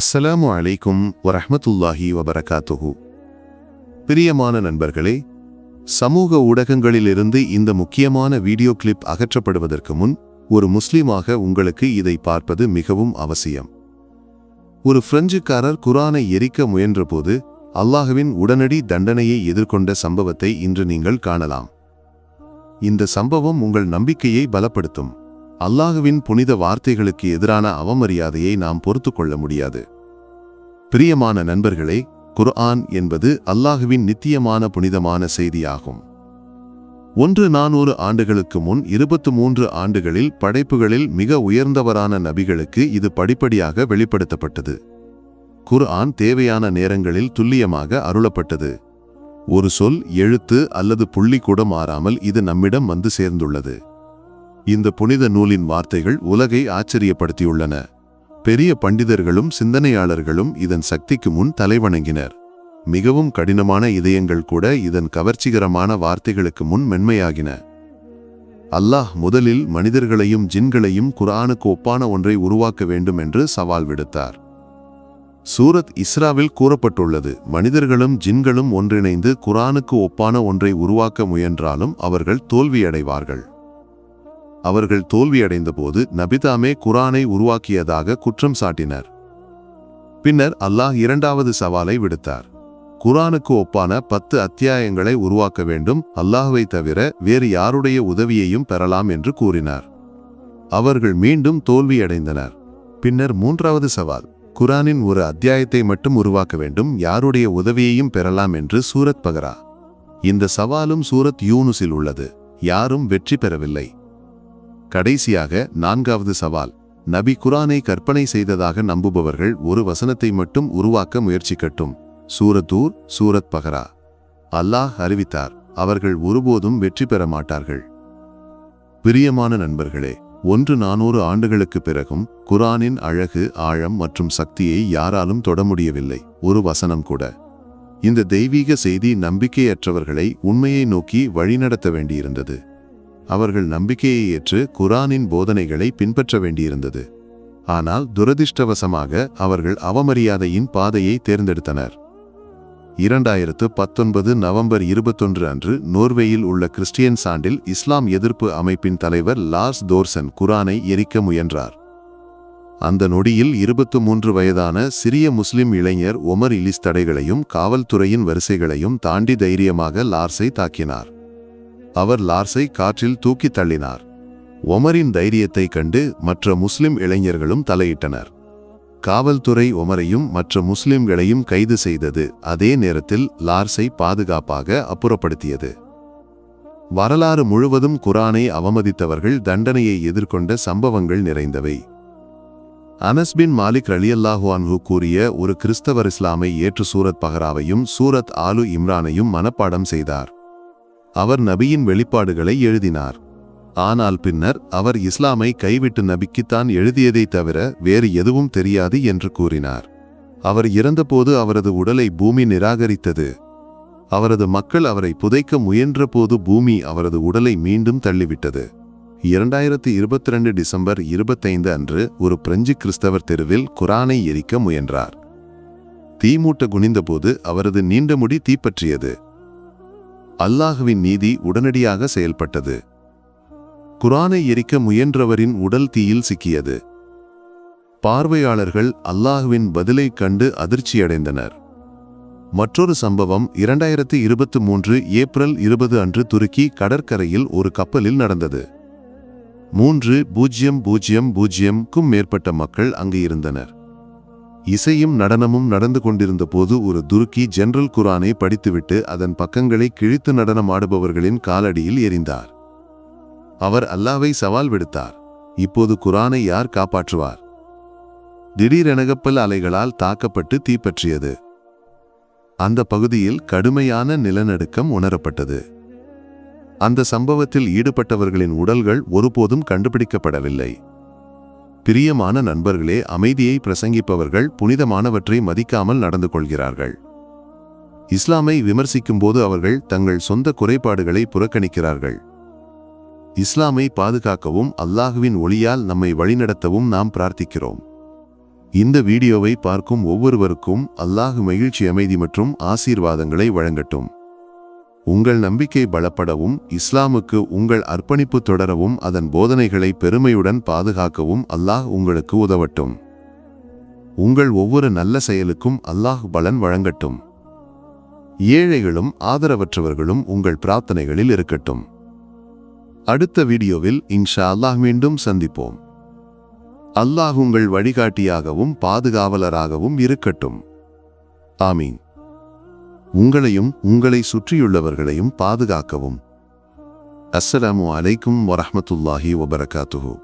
அஸ்ஸலாமு அலைக்கும் வரஹமத்துல்லாஹி வபரகாத்துஹு. பிரியமான நண்பர்களே சமூக ஊடகங்களிலிருந்து இந்த முக்கியமான வீடியோ கிளிப் அகற்றப்படுவதற்கு முன் ஒரு முஸ்லீமாக உங்களுக்கு இதை பார்ப்பது மிகவும் அவசியம். ஒரு பிரெஞ்சுக்காரர் குரானை எரிக்க முயன்றபோது அல்லாஹுவின் உடனடி தண்டனையை எதிர்கொண்ட சம்பவத்தை இன்று நீங்கள் காணலாம். இந்த சம்பவம் உங்கள் நம்பிக்கையை பலப்படுத்தும். அல்லாஹுவின் புனித வார்த்தைகளுக்கு எதிரான அவமரியாதையை நாம் பொறுத்து கொள்ள முடியாது. பிரியமான நண்பர்களே குர்ஆன் என்பது அல்லாஹுவின் நித்தியமான புனிதமான செய்தியாகும். ஒன்று நானூறு ஆண்டுகளுக்கு முன் இருபத்து மூன்று ஆண்டுகளில் படைப்புகளில் மிக உயர்ந்தவரான நபிகளுக்கு இது படிப்படியாக வெளிப்படுத்தப்பட்டது. குர்ஆன் தேவையான நேரங்களில் துல்லியமாக அருளப்பட்டது. ஒரு சொல் எழுத்து அல்லது புள்ளி கூட மாறாமல் இது நம்மிடம் வந்து சேர்ந்துள்ளது. இந்த புனித நூலின் வார்த்தைகள் உலகை ஆச்சரியப்படுத்தியுள்ளன. பெரிய பண்டிதர்களும் சிந்தனையாளர்களும் இதன் சக்திக்கு முன் தலைவணங்கினர். மிகவும் கடினமான இதயங்கள் கூட இதன் கவர்ச்சிகரமான வார்த்தைகளுக்கு முன் மென்மையாகின. அல்லாஹ் முதலில் மனிதர்களையும் ஜின்களையும் குரானுக்கு ஒப்பான ஒன்றை உருவாக்க வேண்டும் என்று சவால் விடுத்தார். சூரத் இஸ்ராவில் கூறப்பட்டுள்ளது மனிதர்களும் ஜின்களும் ஒன்றிணைந்து குரானுக்கு ஒப்பான ஒன்றை உருவாக்க முயன்றாலும் அவர்கள் தோல்வியடைவார்கள். அவர்கள் தோல்வியடைந்தபோது நபிதாமே குரானை உருவாக்கியதாக குற்றம் சாட்டினர். பின்னர் அல்லாஹ் இரண்டாவது சவாலை விடுத்தார். குரானுக்கு ஒப்பான பத்து அத்தியாயங்களை உருவாக்க வேண்டும் அல்லாஹுவை தவிர வேறு யாருடைய உதவியையும் பெறலாம் என்று கூறினார். அவர்கள் மீண்டும் தோல்வியடைந்தனர். பின்னர் மூன்றாவது சவால் குரானின் ஒரு அத்தியாயத்தை மட்டும் உருவாக்க வேண்டும் யாருடைய உதவியையும் பெறலாம் என்று சூரத் பகரா. இந்த சவாலும் சூரத் யூனுஸில் உள்ளது யாரும் வெற்றி பெறவில்லை. கடைசியாக நான்காவது சவால். நபி குரானை கற்பனை செய்ததாக நம்புபவர்கள் ஒரு வசனத்தை மட்டும் உருவாக்க முயற்சிக்கட்டும். சூரத்தூர் சூரத் பகரா அல்லாஹ் அறிவித்தார் அவர்கள் ஒருபோதும் வெற்றி பெற மாட்டார்கள். பிரியமான நண்பர்களே ஒன்று நானூறு ஆண்டுகளுக்கு பிறகும் குரானின் அழகு ஆழம் மற்றும் சக்தியை யாராலும் தொட முடியவில்லை ஒரு வசனம் கூட. இந்த தெய்வீக செய்தி நம்பிக்கையற்றவர்களை உண்மையை நோக்கி வழிநடத்த வேண்டியிருந்தது. அவர்கள் நம்பிக்கையை ஏற்று குரானின் போதனைகளை பின்பற்ற வேண்டியிருந்தது. ஆனால் துரதிர்ஷ்டவசமாக அவர்கள் அவமரியாதையின் பாதையை தேர்ந்தெடுத்தனர். இரண்டாயிரத்து பத்தொன்பது நவம்பர் இருபத்தொன்று அன்று நோர்வேயில் உள்ள கிறிஸ்டியன் சாண்டில் இஸ்லாம் எதிர்ப்பு அமைப்பின் தலைவர் லார்ஸ் தோர்சன் குரானை எரிக்க முயன்றார். அந்த நொடியில் இருபத்து மூன்று வயதான சிறிய முஸ்லிம் இளைஞர் ஒமர் இலிஸ் தடைகளையும் காவல்துறையின் வரிசைகளையும் தாண்டி தைரியமாக லார்ஸை தாக்கினார். அவர் லார்ஸை காற்றில் தூக்கித் தள்ளினார். ஒமரின் தைரியத்தை கண்டு மற்ற முஸ்லிம் இளைஞர்களும் தலையிட்டனர். காவல்துறை ஒமரையும் மற்ற முஸ்லிம்களையும் கைது செய்தது அதே நேரத்தில் லார்ஸை பாதுகாப்பாக அப்புறப்படுத்தியது. வரலாறு முழுவதும் குரானை அவமதித்தவர்கள் தண்டனையை எதிர்கொண்ட சம்பவங்கள் நிறைந்தவை. அனஸ்பின் மாலிக் ரலியல்லாஹு அன்ஹு கூறிய ஒரு கிறிஸ்தவர் இஸ்லாமை ஏற்று சூரத் பஹராவையும் சூரத் ஆலு இம்ரானையும் மனப்பாடம் செய்தார். அவர் நபியின் வெளிப்பாடுகளை எழுதினார். ஆனால் பின்னர் அவர் இஸ்லாமை கைவிட்டு நபிக்குத்தான் எழுதியதை தவிர வேறு எதுவும் தெரியாது என்று கூறினார். அவர் இறந்தபோது அவரது உடலை பூமி நிராகரித்தது. அவரது மக்கள் அவரை புதைக்க முயன்றபோது பூமி அவரது உடலை மீண்டும் தள்ளிவிட்டது. இரண்டாயிரத்து இருபத்தி ரெண்டு டிசம்பர் இருபத்தைந்து அன்று ஒரு பிரெஞ்சு கிறிஸ்தவர் தெருவில் குரானை எரிக்க முயன்றார். தீமூட்ட குனிந்தபோது அவரது நீண்ட முடி தீப்பற்றியது. அல்லாஹுவின் நீதி உடனடியாக செயல்பட்டது. குரானை எரிக்க முயன்றவரின் உடல் தீயில் சிக்கியது. பார்வையாளர்கள் அல்லாஹுவின் பதிலை கண்டு அதிர்ச்சியடைந்தனர். மற்றொரு சம்பவம் இரண்டாயிரத்தி இருபத்து மூன்று ஏப்ரல் இருபது அன்று துருக்கி கடற்கரையில் ஒரு கப்பலில் நடந்தது. மூன்று பூஜ்ஜியம் பூஜ்ஜியம் பூஜ்ஜியம்க்கும் மேற்பட்ட மக்கள் அங்கு இருந்தனர். இசையும் நடனமும் நடந்து கொண்டிருந்த போது ஒரு துருக்கி ஜெனரல் குரானை படித்துவிட்டு அதன் பக்கங்களை கிழித்து நடனம் ஆடுபவர்களின் காலடியில் எரிந்தார். அவர் அல்லாவை சவால் விடுத்தார். இப்போது குரானை யார் காப்பாற்றுவார்? திடீரெனகப்பல் அலைகளால் தாக்கப்பட்டு தீப்பற்றியது. அந்த பகுதியில் கடுமையான நிலநடுக்கம் உணரப்பட்டது. அந்த சம்பவத்தில் ஈடுபட்டவர்களின் உடல்கள் ஒருபோதும் கண்டுபிடிக்கப்படவில்லை. பிரியமான நண்பர்களே அமைதியை பிரசங்கிப்பவர்கள் புனிதமானவற்றை மதிக்காமல் நடந்து கொள்கிறார்கள். இஸ்லாமை விமர்சிக்கும்போது அவர்கள் தங்கள் சொந்த குறைபாடுகளை புறக்கணிக்கிறார்கள். இஸ்லாமை பாதுகாக்கவும் அல்லாஹுவின் ஒளியால் நம்மை வழிநடத்தவும் நாம் பிரார்த்திக்கிறோம். இந்த வீடியோவை பார்க்கும் ஒவ்வொருவருக்கும் அல்லாஹ் மகிழ்ச்சி அமைதி மற்றும் ஆசீர்வாதங்களை வழங்கட்டும். உங்கள் நம்பிக்கை பலப்படவும் இஸ்லாமுக்கு உங்கள் அர்ப்பணிப்பு தொடரவும் அதன் போதனைகளை பெருமையுடன் பாதுகாக்கவும் அல்லாஹ் உங்களுக்கு உதவட்டும். உங்கள் ஒவ்வொரு நல்ல செயலுக்கும் அல்லாஹ் பலன் வழங்கட்டும். ஏழைகளும் ஆதரவற்றவர்களும் உங்கள் பிரார்த்தனைகளில் இருக்கட்டும். அடுத்த வீடியோவில் இன்ஷா அல்லாஹ் மீண்டும் சந்திப்போம். அல்லாஹ் உங்கள் வழிகாட்டியாகவும் பாதுகாவலராகவும் இருக்கட்டும். ஆமீன். உங்களையும் உங்களை சுற்றியுள்ளவர்களையும் பாதுகாக்கவும். அஸ்ஸலாமு அலைக்கும் வரஹ்மத்துல்லாஹி வபரகாத்துஹூ.